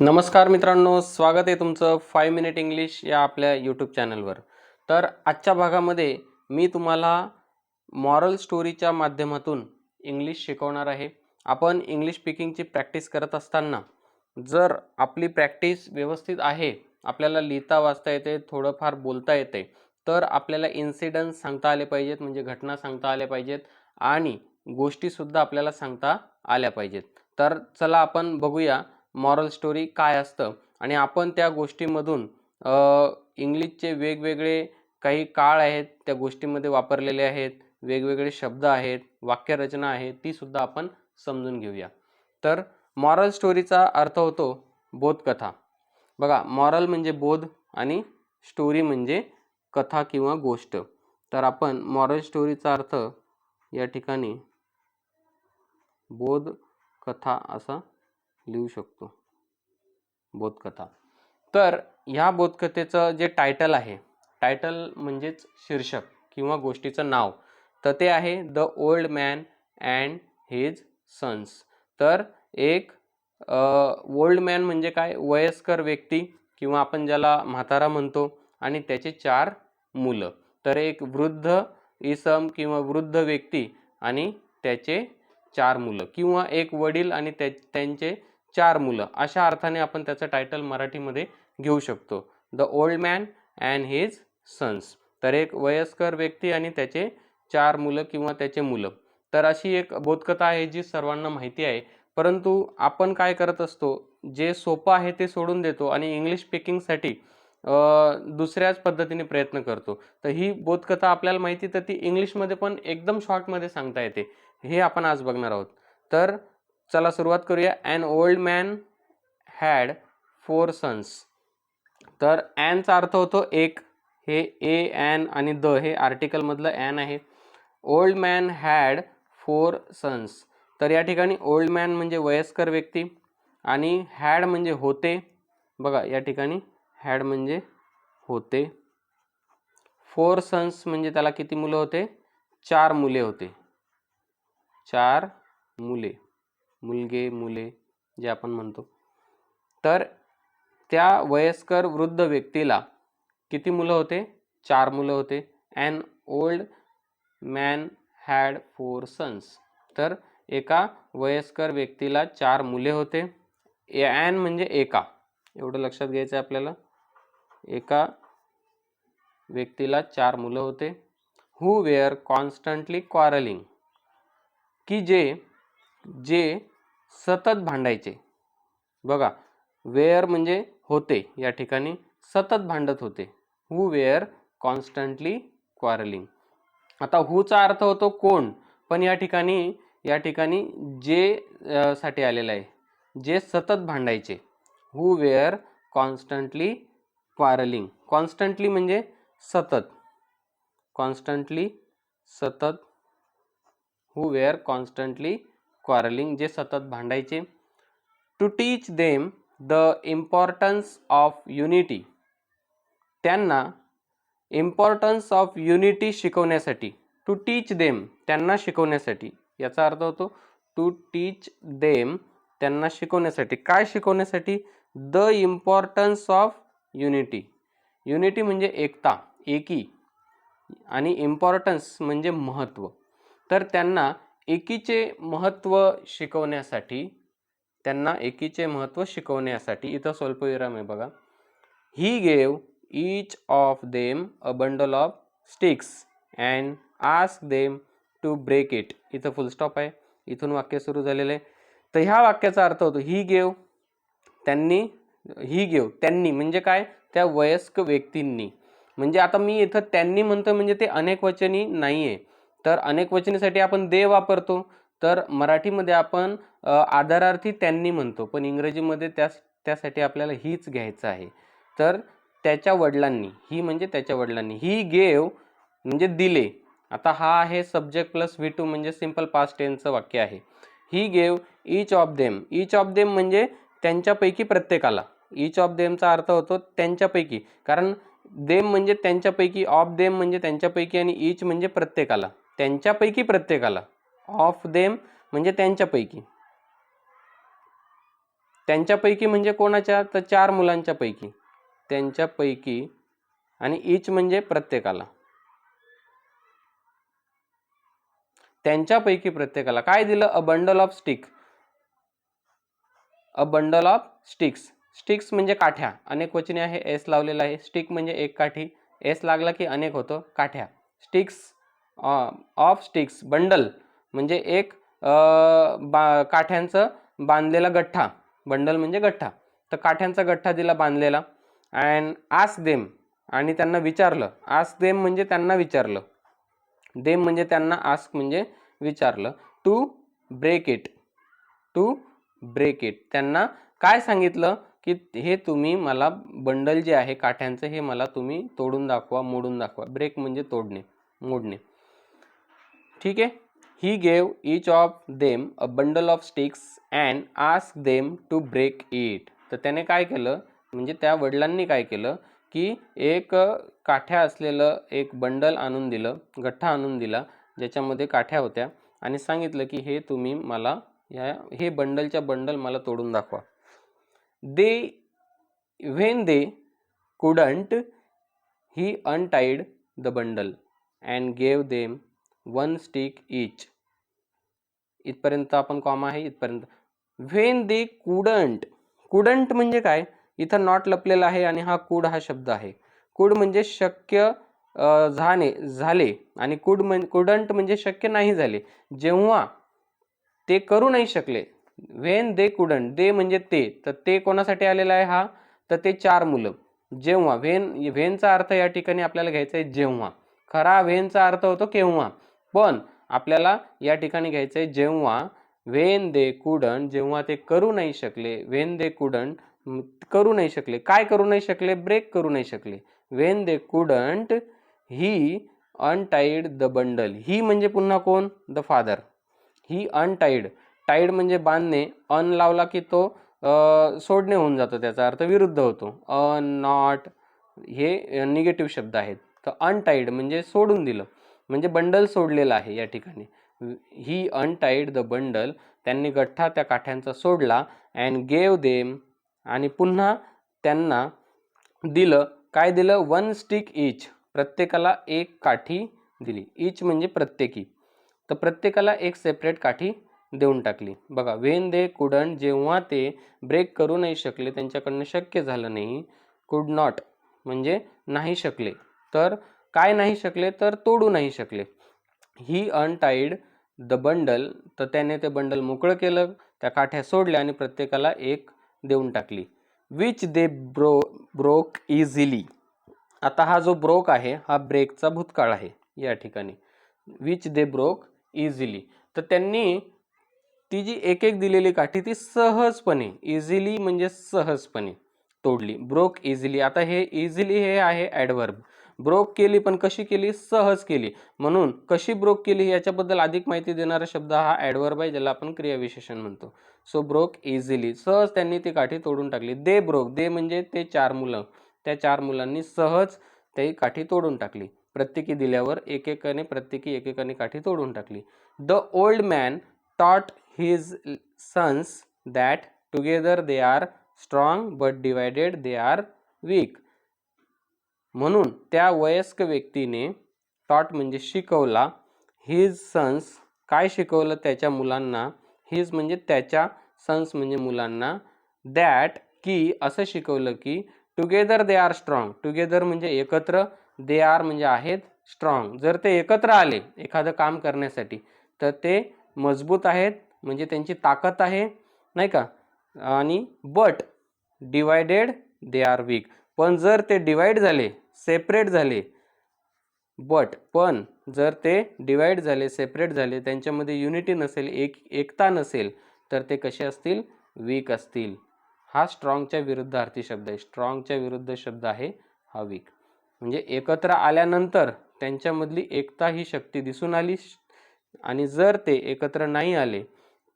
नमस्कार मित्रांनो स्वागत आहे तुमचं फाय मिनिट इंग्लिश या आपल्या यूट्यूब चॅनलवर तर आजच्या भागामध्ये मी तुम्हाला मॉरल स्टोरीच्या माध्यमातून इंग्लिश शिकवणार आहे. आपण इंग्लिश स्पीकिंगची प्रॅक्टिस करत असताना जर आपली प्रॅक्टिस व्यवस्थित आहे आपल्याला लिहिता वाचता येते थोडंफार बोलता येते तर आपल्याला इन्सिडन्स सांगता आले पाहिजेत म्हणजे घटना सांगता आल्या पाहिजेत आणि गोष्टीसुद्धा आपल्याला सांगता आल्या पाहिजेत. तर चला आपण बघूया मॉरल स्टोरी काय असतं? आणि आपण त्या गोष्टीमधून इंग्लिशचे वेगवेगळे काही काळ आहेत त्या गोष्टीमध्ये वापरलेले आहेत वेगवेगळे शब्द आहेत वाक्यरचना आहे ती सुद्धा आपण समजून घेऊया. तर मॉरल स्टोरीचा अर्थ होतो बोधकथा. बघा मॉरल म्हणजे बोध आणि स्टोरी म्हणजे कथा किंवा गोष्ट. तर आपण मॉरल स्टोरीचा अर्थ या ठिकाणी बोध कथा असा लिहू शकतो. बोधकथा. तर ह्या बोधकथेचं जे टायटल आहे टायटल म्हणजेच शीर्षक किंवा गोष्टीचं नाव तर ते आहे the old man and his sons तर एक ओल्ड मॅन म्हणजे काय? वयस्कर व्यक्ती किंवा आपण ज्याला म्हातारा म्हणतो आणि त्याचे चार मुलं. तर एक वृद्ध इसम किंवा वृद्ध व्यक्ती आणि त्याचे चार मुलं किंवा एक वडील आणि त्या त्यांचे चार मुलं. अशा अर्थाने आपण त्याचं टायटल मराठीमध्ये घेऊ शकतो. The old man and his sons तर एक वयस्कर व्यक्ती आणि त्याचे चार मुलं किंवा त्याचे मुलं. तर अशी एक बोधकथा आहे जी सर्वांना माहिती आहे. परंतु आपण काय करत असतो? जे सोपं आहे ते सोडून देतो आणि इंग्लिश स्पीकिंगसाठी दुसऱ्याच पद्धतीने प्रयत्न करतो. तर ही बोधकथा आपल्याला माहिती तर ती इंग्लिशमध्ये पण एकदम शॉर्टमध्ये सांगता येते. हे आपण आज बघणार आहोत. तर चला सुरुवात करूया. An old man had four sons तर ॲनचा अर्थ होतो एक. हे ए ॲन आणि द हे आर्टिकलमधलं ॲन आहे. Old man had four sons तर या ठिकाणी ओल्ड मॅन म्हणजे वयस्कर व्यक्ती आणि हॅड म्हणजे होते. बघा या ठिकाणी हॅड म्हणजे होते. फोर सन्स म्हणजे त्याला किती मुलं होते? चार मुले होते. चार मुले. मुलगे मुले जे आपण म्हणतो. तर त्या वयस्कर वृद्ध व्यक्तीला किती मुलं होते? चार मुलं होते. And old man had four sons तर एका वयस्कर व्यक्तीला चार मुले होते. ॲन म्हणजे एका. एवढं लक्षात घ्यायचं आहे आपल्याला. एका व्यक्तीला चार मुलं होते. हू वेअर कॉन्स्टंटली क्वारलिंग की जे जे सतत भांडायचे. बघा वेअर म्हणजे होते या ठिकाणी सतत भांडत होते. Who were constantly quarrelling. आता हूचा अर्थ होतो कोण? पण या ठिकाणी या ठिकाणी जे साठी आलेलं आहे जे सतत भांडायचे. Who were constantly quarreling. Constantly म्हणजे सतत. कॉन्स्टंटली सतत. हू वेअर कॉन्स्टंटली क्वारलिंग जे सतत भांडायचे. To teach them the importance of unity त्यांना इम्पॉर्टन्स ऑफ युनिटी शिकवण्यासाठी टू टीच देम त्यांना शिकवण्यासाठी याचा अर्थ होतो टू टीच देम त्यांना शिकवण्यासाठी. काय शिकवण्यासाठी? The importance of unity unity म्हणजे एकता एकी. आणि इम्पॉर्टन्स म्हणजे महत्त्व तर त्यांना एकीचे महत्त्व शिकवण्यासाठी त्यांना एकीचे महत्त्व शिकवण्यासाठी इथं स्वल्पविराम आहे बघा. He gave each of them a bundle of sticks and ask them to break it इथं फुलस्टॉप आहे. इथून वाक्य सुरू झालेलं आहे. तर ह्या वाक्याचा अर्थ होतो ही गेव त्यांनी ही गेव त्यांनी म्हणजे काय? त्या वयस्क व्यक्तींनी. म्हणजे आता मी इथं त्यांनी म्हणतो म्हणजे ते अनेक वचनी नाही आहे तर अनेक वचनेसाठी आपण दे वापरतो. तर मराठीमध्ये आपण आधारार्थी आदरार्थी त्यांनी म्हणतो पण इंग्रजीमध्ये त्या त्यासाठी आपल्याला हीच घ्यायचं आहे. तर त्याच्या वडिलांनी ही म्हणजे त्याच्या वडिलांनी ही गेव म्हणजे दिले. आता हा आहे सब्जेक्ट प्लस व्ही टू म्हणजे सिंपल पास्ट टेनचं वाक्य आहे. He gave each of them each of them म्हणजे त्यांच्यापैकी प्रत्येकाला. ईच ऑफ देमचा अर्थ होतो त्यांच्यापैकी. कारण देम म्हणजे त्यांच्यापैकी ऑफ देम म्हणजे त्यांच्यापैकी आणि ईच म्हणजे प्रत्येकाला. त्यांच्यापैकी प्रत्येकाला. ऑफ देम म्हणजे त्यांच्यापैकी. त्यांच्यापैकी म्हणजे कोणाच्या? तर चार मुलांच्या पैकी त्यांच्यापैकी आणि इच म्हणजे प्रत्येकाला. त्यांच्यापैकी प्रत्येकाला. काय दिलं? A bundle of stick a bundle of sticks sticks म्हणजे काठ्या. अनेक वचने आहे. एस लावलेलं आहे. स्टिक म्हणजे एक काठी. एस लागला की अनेक होतं. काठ्या. स्टिक्स ऑफ स्टिक्स बंडल म्हणजे एक बा काठ्यांचं बांधलेला गठ्ठा. बंडल म्हणजे गठ्ठा. तर काठ्यांचा गठ्ठा दिला बांधलेला अँड आस देम आणि त्यांना विचारलं. आस्क देम म्हणजे त्यांना विचारलं. देम म्हणजे त्यांना आस्क म्हणजे विचारलं. To break it to break it त्यांना काय सांगितलं? की हे तुम्ही मला बंडल जे आहे काठ्यांचं हे मला तुम्ही तोडून दाखवा मोडून दाखवा. ब्रेक म्हणजे तोडणे मोडणे. ठीक आहे he gave each of them a bundle of sticks and ask them to break it तर त्याने काय केलं? म्हणजे त्या वडिलांनी काय केलं? की एक काठ्या असलेलं एक बंडल आणून दिलं गठ्ठा आणून दिला ज्याच्यामध्ये काठ्या होत्या. आणि सांगितलं की हे तुम्ही मला या हे बंडलच्या बंडल मला तोडून दाखवा. They when they couldn't he untied the bundle and gave them one stick each इथपर्यंत आपण कॉमा आहे इथपर्यंत. When they couldn't. कुडंट म्हणजे काय? इथं नॉट लपलेला आहे आणि हा कुड हा शब्द आहे. कुड म्हणजे शक्य झाणे झाले. आणि कुड म्हण कुडंट म्हणजे शक्य नाही झाले. जेव्हा ते करू नाही शकले व्हेन दे कुडंट दे म्हणजे ते तर ते कोणासाठी आलेलं आहे हा? तर ते चार मुलं. जेव्हा व्हेन व्हेनचा अर्थ या ठिकाणी आपल्याला घ्यायचा आहे जेव्हा. खरा व्हेनचा अर्थ होतो केव्हा. पण आपल्याला या ठिकाणी घ्यायचं आहे जेव्हा वेन दे कुडन जेव्हा ते करू नाही शकले वेन दे कुडन करू नाही शकले. काय करू नाही शकले? ब्रेक करू नाही शकले. When they couldn't he untied the bundle he म्हणजे पुन्हा कोण? The father he untied tied म्हणजे बांधणे. अन लावला की तो सोडणे होऊन जातो त्याचा अर्थ विरुद्ध होतो. अन नॉट हे निगेटिव्ह शब्द आहेत. तर अनटाईड म्हणजे सोडून दिलं. म्हणजे बंडल सोडलेलं आहे या ठिकाणी. ही अनटाईड द बंडल त्यांनी गठ्ठा त्या काठ्यांचा सोडला अँड गेव देम आणि पुन्हा त्यांना दिलं. काय दिलं? वन स्टिक इच प्रत्येकाला एक काठी दिली. इच म्हणजे प्रत्येकी. तर प्रत्येकाला एक सेपरेट काठी देऊन टाकली. बघा वेन दे कुडन जेव्हा ते ब्रेक करू नाही शकले त्यांच्याकडनं शक्य झालं नाही कुड नॉट म्हणजे नाही शकले तर काय नाही शकले तर तोडू नाही शकले. ही अनटाईड द बंडल तर त्याने ते बंडल मोकळं केलं त्या काठ्या सोडल्या आणि प्रत्येकाला एक देऊन टाकली. Which they bro broke easily आता हा जो ब्रोक आहे हा ब्रेकचा भूतकाळ आहे या ठिकाणी. विच दे ब्रोक इझिली तर त्यांनी ती जी एक एक दिलेली काठी ती सहजपणे इझिली म्हणजे सहजपणे तोडली. ब्रोक इझिली आता हे इझिली हे आहे ॲडवर्ब ब्रोक केली पण कशी केली? सहज केली. म्हणून कशी ब्रोक केली याच्याबद्दल अधिक माहिती देणारा शब्द हा ॲडवर्ब आहे ज्याला आपण क्रियाविशेषण म्हणतो. सो ब्रोक इझिली सहज त्यांनी ती काठी तोडून टाकली. दे ब्रोक दे म्हणजे ते चार मुलं. त्या चार मुलांनी सहज ती काठी तोडून टाकली. प्रत्येकी दिल्यावर एकेकाने प्रत्येकी एकेकाने काठी तोडून टाकली. The old man taught his sons that together they are strong but divided they are weak म्हणून त्या वयस्क व्यक्तीने टॉट म्हणजे शिकवला. हिज सन्स काय शिकवलं त्याच्या मुलांना? हिज म्हणजे त्याच्या सन्स म्हणजे मुलांना. दॅट की असं शिकवलं की together they are strong together म्हणजे एकत्र. दे आर म्हणजे आहेत स्ट्रॉंग जर ते एकत्र आले एखादं काम करण्यासाठी तर ते मजबूत आहेत म्हणजे त्यांची ताकद आहे नाही का? आणि but divided they are weak पण जर ते डिवाईड झाले सेपरेट झाले. बट पण जर ते डिवाइड झाले सेपरेट झाले त्यांच्यामध्ये युनिटी नसेल एक एकता नसेल तर ते कसे असतील? वीक असतील. हा स्ट्रॉंगच्या विरुद्धार्थी शब्द आहे. स्ट्रॉंगच्या विरुद्ध शब्द आहे हा वीक. म्हणजे एकत्र आल्यानंतर त्यांच्यामधली एकता ही शक्ती दिसून आली आणि जर ते एकत्र नाही आले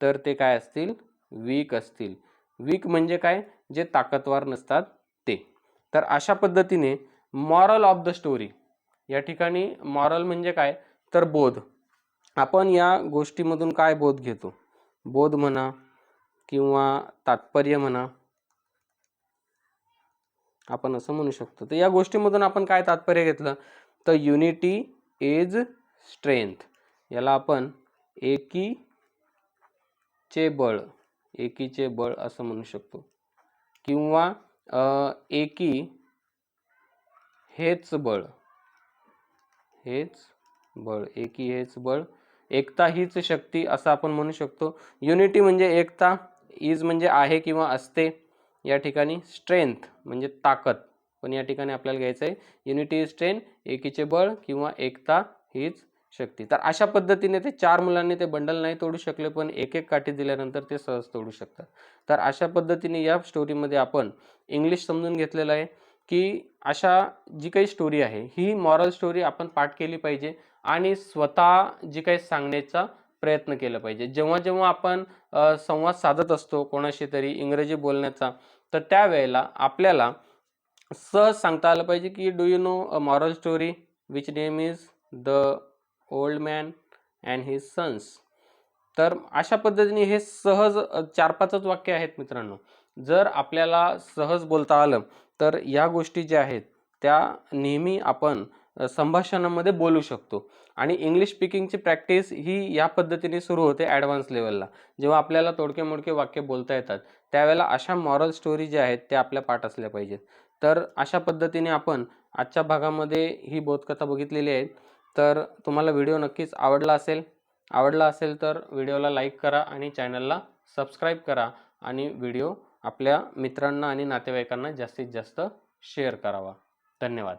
तर ते काय असतील? वीक असतील. वीक म्हणजे काय? जे ताकदवार नसतात ते. तर अशा पद्धतीने मॉरल ऑफ द स्टोरी या ठिकाणी मॉरल म्हणजे काय? तर बोध. आपण या गोष्टीमधून काय बोध घेतो? बोध म्हणा किंवा तात्पर्य म्हणा. आपण असं म्हणू शकतो. तर या गोष्टीमधून आपण काय तात्पर्य घेतलं? तर युनिटी इज स्ट्रेंथ याला आपण एकीचे बळ एकीचे बळ असं म्हणू शकतो. किंवा एकी हेच बळ. हेच बळ. एकी हेच बळ. एकता हीच शक्ती असं आपण म्हणू शकतो. युनिटी म्हणजे एकता इज म्हणजे आहे किंवा असते या ठिकाणी स्ट्रेंथ म्हणजे ताकद. पण या ठिकाणी आपल्याला घ्यायचं आहे. युनिटी इज स्ट्रेंथ एकीचे बळ किंवा एकता हीच शक्ती. तर अशा पद्धतीने ते चार मुलांनी ते बंडल नाही तोडू शकले पण एक एक काठी दिल्यानंतर ते सहज तोडू शकतात. तर अशा पद्धतीने या स्टोरीमध्ये आपण इंग्लिश समजून घेतलेलं आहे. की अशा जी काही स्टोरी आहे ही मॉरल स्टोरी आपण पाठ केली पाहिजे आणि स्वतः जी काही सांगण्याचा प्रयत्न केला पाहिजे. जेव्हा जेव्हा आपण संवाद साधत असतो कोणाशी तरी इंग्रजी बोलण्याचा तर त्यावेळेला आपल्याला सहज सांगता आलं पाहिजे की do you know a moral story which name is the old man and his sons तर अशा पद्धतीने हे सहज चार पाचच वाक्य आहेत मित्रांनो. जर आपल्याला सहज बोलता आलं तर या गोष्टी ज्या आहेत त्या नेहमी आपण संभाषणामध्ये बोलू शकतो. आणि इंग्लिश स्पीकिंगची प्रॅक्टिस ही या पद्धतीने सुरू होते ॲडव्हान्स लेवलला जेव्हा आपल्याला तोडके मोडके वाक्य बोलता येतात त्यावेळेला अशा मॉरल स्टोरी ज्या आहेत त्या आपल्या पाठ असल्या पाहिजेत. तर अशा पद्धतीने आपण आजच्या भागामध्ये ही बोधकथा बघितलेली आहे. तर तुम्हाला व्हिडिओ नक्कीच आवडला असेल. आवडला असेल तर व्हिडिओला लाईक करा आणि चॅनलला सबस्क्राईब करा आणि व्हिडिओ आपल्या मित्रांना आणि नातेवाईकांना जास्तीत जास्त शेअर करावा. धन्यवाद.